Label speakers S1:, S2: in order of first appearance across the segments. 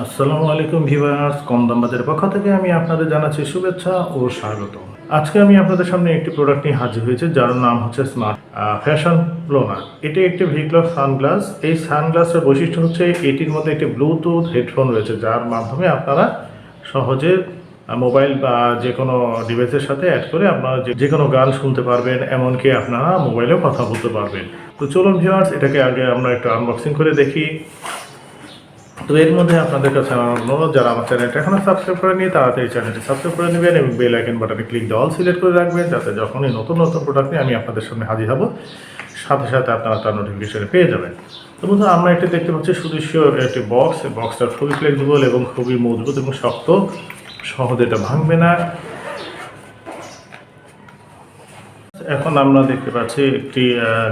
S1: আসসালামু আলাইকুম ভিভার্স কম দাম বাজারের পক্ষ থেকে আমি আপনাদের জানাচ্ছি শুভেচ্ছা ও স্বাগত আজকে আমি আপনাদের সামনে একটি প্রোডাক্ট নিয়ে হাজির হয়েছে, যার নাম হচ্ছে স্মার্ট ফ্যাশন প্লোনার এটি একটি ভিক্লস সানগ্লাস এই সানগ্লাসের বৈশিষ্ট্য হচ্ছে এটির মধ্যে একটি ব্লুটুথ হেডফোন রয়েছে, যার মাধ্যমে আপনারা সহজে মোবাইল বা যে কোনো ডিভাইসের সাথে অ্যাড করে আপনারা যে- কোনো গান শুনতে পারবেন, এমনকি আপনারা মোবাইলেও কথা বলতে পারবেন। তো চলুন ভিউয়ার্স, এটাকে আগে আমরা একটু আনবক্সিং করে দেখি। তো এর মধ্যে আপনাদের কাছে আমার অনুরোধ, যারা আমার চ্যানেলটা এখনও সাবস্ক্রাইব করে নিয়ে তাড়াতাড়ি চ্যানেলটি সাবস্ক্রাইব করে নেবেন এবং বেল আইকন বাটনে ক্লিক দিয়ে অল সিলেক্ট করে রাখবেন, যাতে যখনই নতুন নতুন প্রোডাক্ট নিয়ে আমি আপনাদের সামনে হাজির হব, সাথে সাথে আপনারা তার নোটিফিকেশনে পেয়ে যাবেন। তো বন্ধু, আমরা এটি দেখতে পাচ্ছি সুদৃশ্য একটি বক্স বক্সটা খুবই ফ্লেক্সিবল এবং খুবই মজবুত এবং শক্ত, সহজে, এটা ভাঙবে না। এখন আমরা দেখতে পাচ্ছি একটি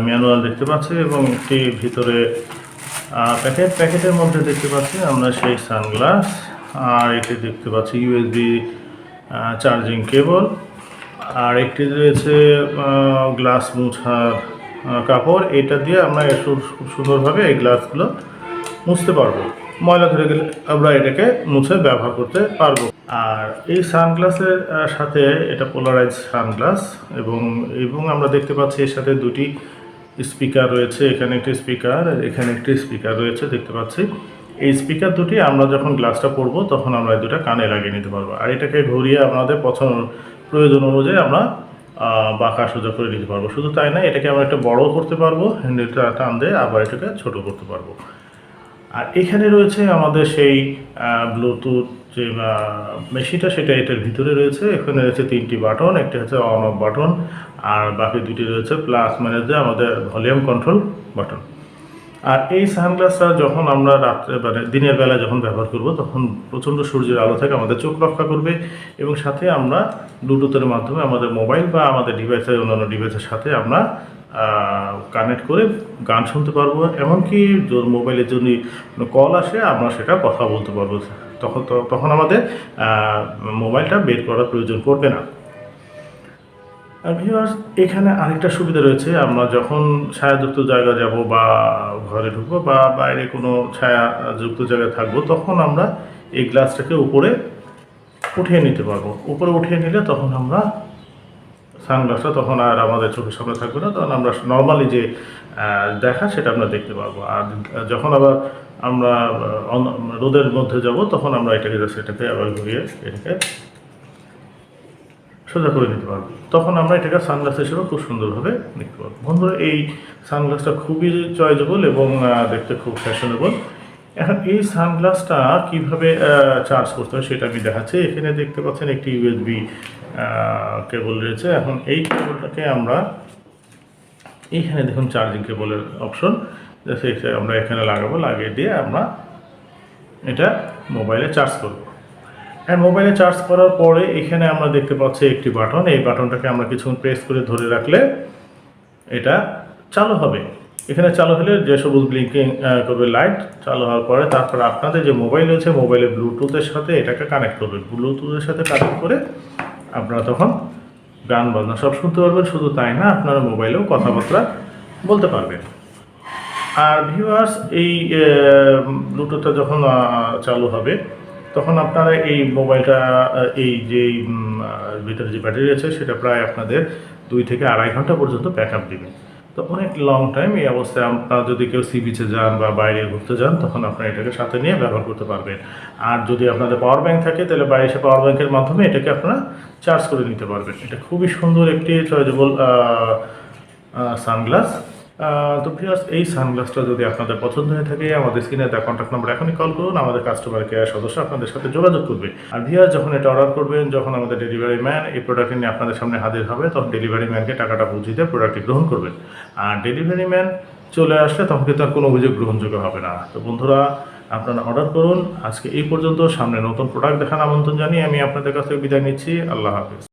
S1: ম্যানুয়াল দেখতে পাচ্ছি এবং একটি ভিতরে প্যাকেট প্যাকেটের মধ্যে দেখতে পাচ্ছি আমরা সেই সানগ্লাস, আর একটি দেখতে পাচ্ছি ইউএসবি চার্জিং কেবল আর একটি রয়েছে গ্লাস মুছার কাপড়। এটা দিয়ে আমরা খুব সুন্দরভাবে এই গ্লাসগুলো মুছতে পারব। ময়লা ধরে গেলে আমরা এটাকে মুছে ব্যবহার করতে পারব। আর এই সানগ্লাসের সাথে এটা পোলারাইজ সানগ্লাস এবং এবং আমরা দেখতে পাচ্ছি এর সাথে দুটি স্পিকার রয়েছে, এখানে একটি স্পিকার এখানে একটি স্পিকার রয়েছে, দেখতে পাচ্ছি। এই স্পিকার দুটি আমরা যখন গ্লাসটা পরব, তখন আমরা এই দুটা কানে লাগিয়ে নিতে পারব। আর এটাকে ঘুরিয়ে আমাদের পছন্দ, প্রয়োজন অনুযায়ী আমরা বাঁকা সোজা করে নিতে পারব। শুধু তাই না এটাকে আমরা একটা বড় করতে পারব, হ্যান্ডেলটা টান দিয়ে আবার এটাকে ছোট করতে পারব। আর এখানে রয়েছে আমাদের সেই ব্লুটুথ যে মেশিনটা সেটা এটার ভিতরে রয়েছে। এখানে রয়েছে তিনটি বাটন একটি হচ্ছে অন অফ বাটন আর বাকি দুটি রয়েছে প্লাস মানে যে আমাদের ভলিউম কন্ট্রোল বাটন আর এই সানগ্লাসটা যখন আমরা রাত্রে মানে দিনের বেলা যখন ব্যবহার করব, তখন প্রচণ্ড সূর্যের আলো থেকে আমাদের চোখ রক্ষা করবে এবং সাথে আমরা ব্লুটুথের মাধ্যমে আমাদের মোবাইল বা আমাদের ডিভাইসের অন্যান্য ডিভাইসের সাথে আমরা কানেক্ট করে গান শুনতে পারব, এমনকি তোর মোবাইলের জন্য কল আসে, আমরা সেটা কথা বলতে পারব তখন তখন আমাদের মোবাইলটা বের করার প্রয়োজন পড়বে না। ভিউয়ার্স এখানে আরেকটা সুবিধা রয়েছে, আমরা যখন ছায়াযুক্ত জায়গা যাব বা ঘরে ঢুকবো বা বাইরে কোনো ছায়াযুক্ত জায়গায় থাকব, তখন আমরা এই গ্লাসটাকে উপরে উঠিয়ে নিতে পারব। উপরে উঠিয়ে নিলে তখন আমরা সানগ্লাসটা তখন আর আমাদের চোখের সামনে থাকবে না, তখন আমরা নর্মালি যে দেখা সেটা আমরা দেখতে পারব। আর যখন আবার আমরা রোদের মধ্যে যাব, তখন আমরা এটাকে সেটাকে আবার ঘুরিয়ে এটাকে সোজা করে নিতে পারব। তখন আমরা এটাকে সানগ্লাস হিসেবে খুব সুন্দরভাবে দেখতে পারব। বন্ধুরা, এই সানগ্লাসটা খুবই চয়েজেবল এবং দেখতে খুব ফ্যাশনেবল এখন এই সানগ্লাসটা কীভাবে চার্জ করতে হয় সেটা আমি দেখাচ্ছি। এখানে দেখতে পাচ্ছেন একটি ইউএসবি কেবল রয়েছে। এখন এই কেবলটাকে আমরা এইখানে দেখুন চার্জিং কেবলের অপশন সেটা আমরা এখানে লাগাবো, লাগিয়ে দিয়ে আমরা এটা মোবাইলে চার্জ করব। হ্যাঁ মোবাইলে চার্জ করার পরে এখানে আমরা দেখতে পাচ্ছি একটি বাটন এই বাটনটাকে আমরা কিছুক্ষণ প্রেস করে ধরে রাখলে এটা চালু হবে। এখানে চালু হলে যে সবুজ ব্লিঙ্কিং করবে লাইট চালু হওয়ার পরে তারপর আপনাদের যে মোবাইল রয়েছে মোবাইলে ব্লুটুথের সাথে এটাকে কানেক্ট করবে। ব্লুটুথের সাথে কানেক্ট করে আপনারা তখন গান বাজনা সব শুনতে পারবেন, শুধু তাই না, আপনারা মোবাইলেও কথাবার্তা বলতে পারবেন। আর ভিউয়ার্স এই ব্লুটুথটা যখন চালু হবে, তখন আপনারা এই মোবাইলটা এই যে ভিতরে যে ব্যাটারি আছে সেটা প্রায় আপনাদের দুই থেকে আড়াই ঘণ্টা পর্যন্ত ব্যাক আপ দেবে। তো অনেক লং টাইম এই অবস্থায় আপনারা যদি কেউ সি বিচে যান বা বাইরে ঘুরতে যান, তখন আপনারা এটাকে সাথে নিয়ে ব্যবহার করতে পারবেন। আর যদি আপনাদের পাওয়ার ব্যাঙ্ক থাকে, তাহলে বাইরে এসে পাওয়ার ব্যাংকের মাধ্যমে এটাকে আপনারা চার্জ করে নিতে পারবেন। এটা খুবই সুন্দর একটি চয়েজেবল সানগ্লাস তো ভিউয়ার্স এই সানগ্লাসটা যদি আপনাদের পছন্দ হয়ে থাকে, আমাদের স্ক্রিনে দেওয়া কন্ট্যাক্ট নাম্বার এখনই কল করুন, আমাদের কাস্টমার কেয়ার সদস্য আপনাদের সাথে যোগাযোগ করবে। আর ভিউয়ার্স যখন এটা অর্ডার করবেন, যখন আমাদের ডেলিভারি ম্যান এই প্রোডাক্ট নিয়ে আপনাদের সামনে হাজির হবে, তখন ডেলিভারি ম্যানকে টাকাটা বুঝিয়ে দিয়ে প্রোডাক্টটি গ্রহণ করবেন। আর ডেলিভারি ম্যান চলে আসলে তখন কিন্তু আর কোনো অভিযোগ গ্রহণযোগ্য হবে না। তো বন্ধুরা, আপনারা অর্ডার করুন। আজকে এই পর্যন্ত, সামনে নতুন প্রোডাক্ট দেখার আমন্ত্রণ জানিয়ে আমি আপনাদের কাছ থেকে বিদায় নিচ্ছি। আল্লাহ হাফিজ।